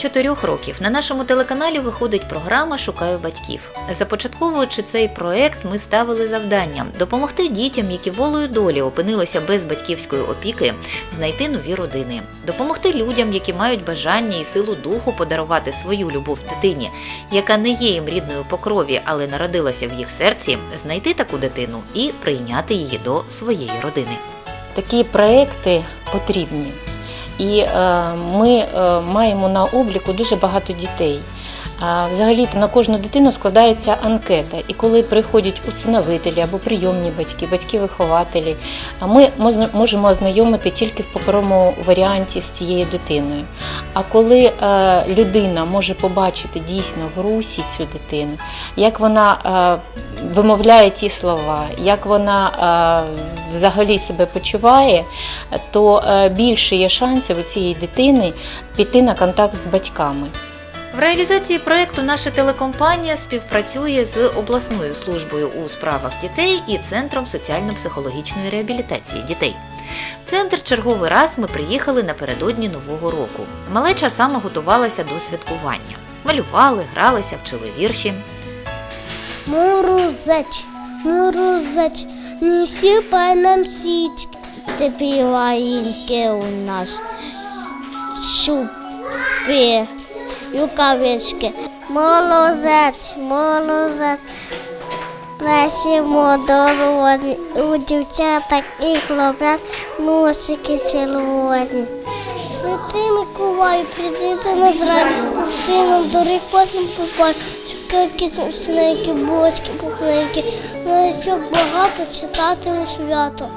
Чотирьох років на нашому телеканалі виходить програма Шукаю батьків. Започатковуючи цей проект, ми ставили завдання допомогти дітям, які волею долі опинилися без батьківської опіки, знайти нові родини, допомогти людям, які мають бажання і силу духу подарувати свою любов дитині, яка не є їм рідною по крові, але народилася в їх серці, знайти таку дитину і прийняти її до своєї родини. Такі проекти потрібні. І е, ми е, маємо на обліку дуже багато дітей. А взагалі на кожну дитину складається анкета. І коли приходять усиновителі або прийомні батьки, батьки-вихователі, ми можемо ознайомити тільки в паперовому варіанті з цією дитиною. А коли е, людина може побачити дійсно в русі цю дитину, як вона е, вимовляє ті слова, як вона е, взагалі себе почуває, то більше є шансів у цієї дитини піти на контакт з батьками. В реалізації проекту наша телекомпанія співпрацює з обласною службою у справах дітей і центром соціально-психологічної реабілітації дітей. В центр черговий раз ми приїхали напередодні Нового року. Малеча саме готувалася до святкування. Малювали, гралися, вчили вірші. Морозець, морозець, не сіпай нам січки, ти піваїнки у нас. Шупи, рукавички. Молозець, молозець. Плесімо дороні, у дівчаток і хлопець носики червоні. Святий Миколай, прийди до нас рано, сином доріг потім попай, цукерки, синенькі, булочки, пухленькі, ну щоб багато читати у свято.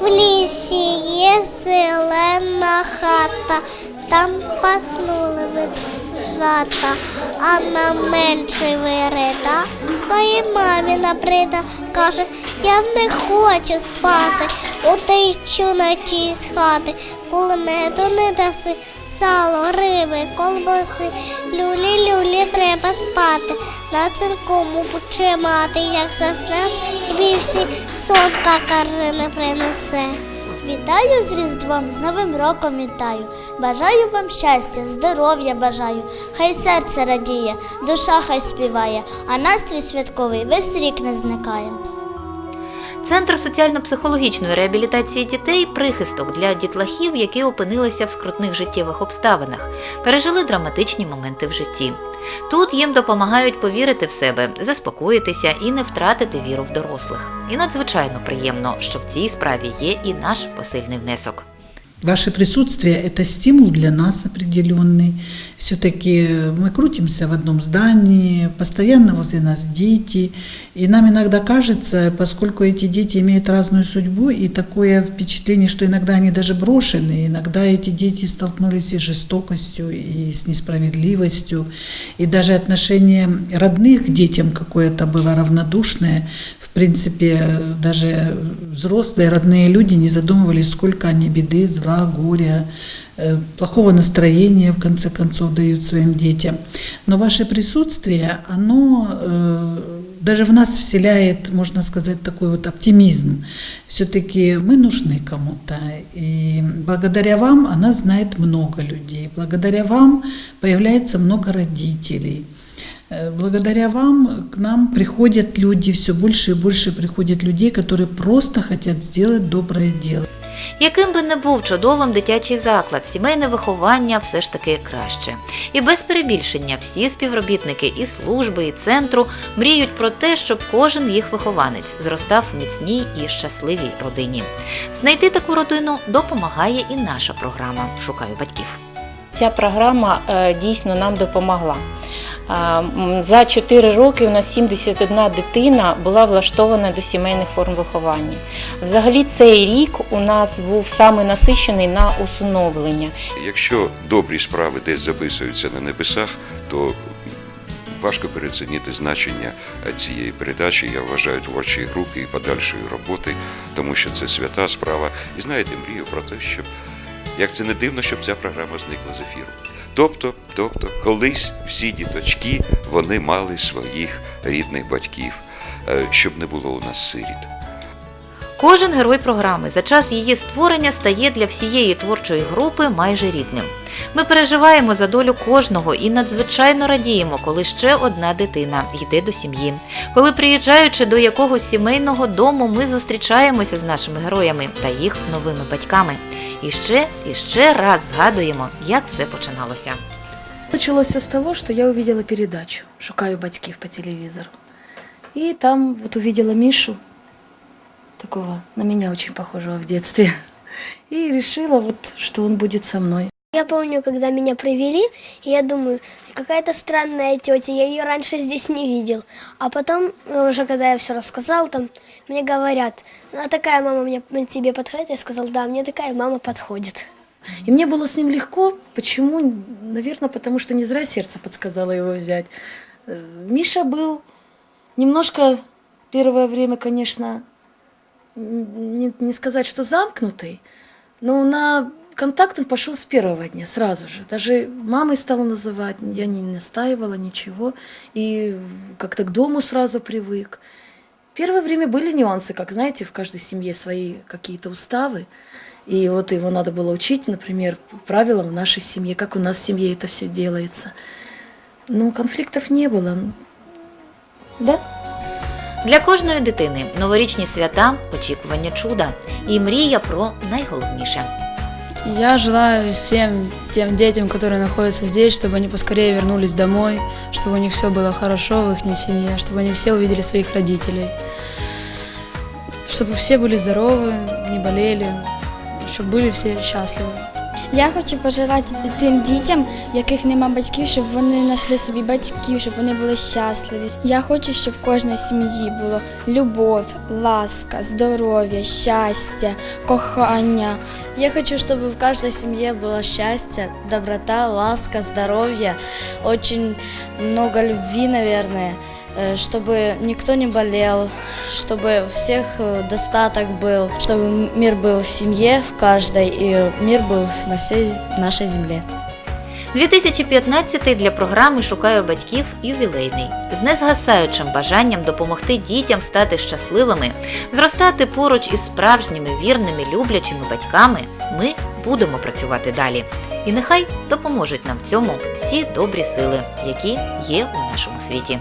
В лісі є зелена хата, там паснули веджата, а на менший вирида своїй мамі набрида. Каже, я не хочу спати, утечу ночі з хати, коли меду не даси, сало, риби, колбаси, люлі-люлі треба спати, на цинкому почимати, як заснеш, тобі всі сонка корзини принесе. Вітаю з Різдвом, з Новим роком вітаю. Бажаю вам щастя, здоров'я бажаю. Хай серце радіє, душа хай співає, а настрій святковий весь рік не зникає. Центр соціально-психологічної реабілітації дітей прихисток для дітлахів, які опинилися в скрутних життєвих обставинах, пережили драматичні моменти в житті. Тут їм допомагають повірити в себе, заспокоїтися і не втратити віру в дорослих. І надзвичайно приємно, що в цій справі є і наш посильний внесок. Ваше присутствие – это стимул для нас определенный. Все-таки мы крутимся в одном здании, постоянно возле нас дети. И нам иногда кажется, поскольку эти дети имеют разную судьбу, и такое впечатление, что иногда они даже брошены, иногда эти дети столкнулись и с жестокостью, и с несправедливостью, и даже отношение родных к детям какое-то было равнодушное. В принципе, даже взрослые, родные люди не задумывались, сколько они беды, зла, горя, э, плохого настроения, в конце концов, дают своим детям. Но ваше присутствие, оно э, даже в нас вселяет, можно сказать, такой вот оптимизм. Все-таки мы нужны кому-то. И благодаря вам она знает много людей. Благодаря вам появляется много родителей. Э, Благодаря вам к нам приходят люди, все больше и больше приходят людей, которые просто хотят сделать доброе дело. Яким би не був чудовим дитячий заклад, сімейне виховання все ж таки краще. І без перебільшення всі співробітники і служби, і центру мріють про те, щоб кожен їх вихованець зростав в міцній і щасливій родині. Знайти таку родину допомагає і наша програма Шукаю батьків. Ця програма е, дійсно нам допомогла. За 4 роки у нас 71 дитина була влаштована до сімейних форм виховання. Взагалі цей рік у нас був саме насичений на усиновлення. Якщо добрі справи десь записуються на небесах, то важко переоцінити значення е, цієї передачі. Я вважаю творчої групи і подальшої роботи, тому що це свята справа. І знаєте, мрію про те, щоб як це не дивно, щоб ця програма зникла з ефіру. Тобто, тобто, колись всі діточки вони мали своїх рідних батьків, е, щоб не було у нас сиріт. Кожен герой програми за час її створення стає для всієї творчої групи майже рідним. Ми переживаємо за долю кожного і надзвичайно радіємо, коли ще одна дитина йде до сім'ї. Коли приїжджаючи до якогось сімейного дому, ми зустрічаємося з нашими героями та їх новими батьками. І ще і ще раз згадуємо, як все починалося. Все с того, что я увидела передачу «Шукаю батьків» по телевизору. И там вот увидела Мишу, такого на меня очень похожего в детстве. И решила вот, что он будет со мной. Я помню, когда меня привели, я думаю, какая-то странная тетя, я ее раньше здесь не видел. А потом, э, уже когда я все рассказал, там мне говорят, «Ну, а такая мама мне тебе подходит? Я сказал, да, мне такая мама подходит. И мне было с ним легко. Почему? Наверное, потому что не зря сердце подсказало его взять. Э, Миша был немножко первое время, конечно, не, не сказать, что замкнутый, но на контакт он пошел с первого дня, сразу же. Даже мамой стала называть, я не настаивала ничего, и как-то к дому сразу привык. Первое время были нюансы, как знаете, в каждой семье свои какие-то уставы. И вот его надо было учить, например, правилам в нашей семье, как у нас в семье это все делается. Но конфликтов не было. Да? Для кожної дитини новорічні свята очікування чуда і мрія про найголовніше. Я желаю всем тем детям, которые находятся здесь, чтобы они поскорее вернулись домой, чтобы у них все было хорошо в их семье, чтобы они все увидели своих родителей, чтобы все были здоровы, не болели, чтобы были все счастливы. Я хочу пожелати тим дітям, яких нема батьків, щоб вони знайшли собі батьків, щоб вони були щасливі. Я хочу, щоб в кожній сім'ї було любов, ласка, здоров'я, щастя, кохання. Я хочу, чтобы в каждой семье было счастье, доброта, ласка, здоровье, очень много любви, наверное, э, чтобы никто не болел, чтобы у всех э, достаток был, чтобы мир был в семье, в каждой, и мир был на всей нашей земле. 2015 для програми Шукаю батьків ювілейний з незгасаючим бажанням допомогти дітям стати щасливими, зростати поруч із справжніми вірними, люблячими батьками. Ми будемо працювати далі. І нехай допоможуть нам в цьому всі добрі сили, які є у нашому світі.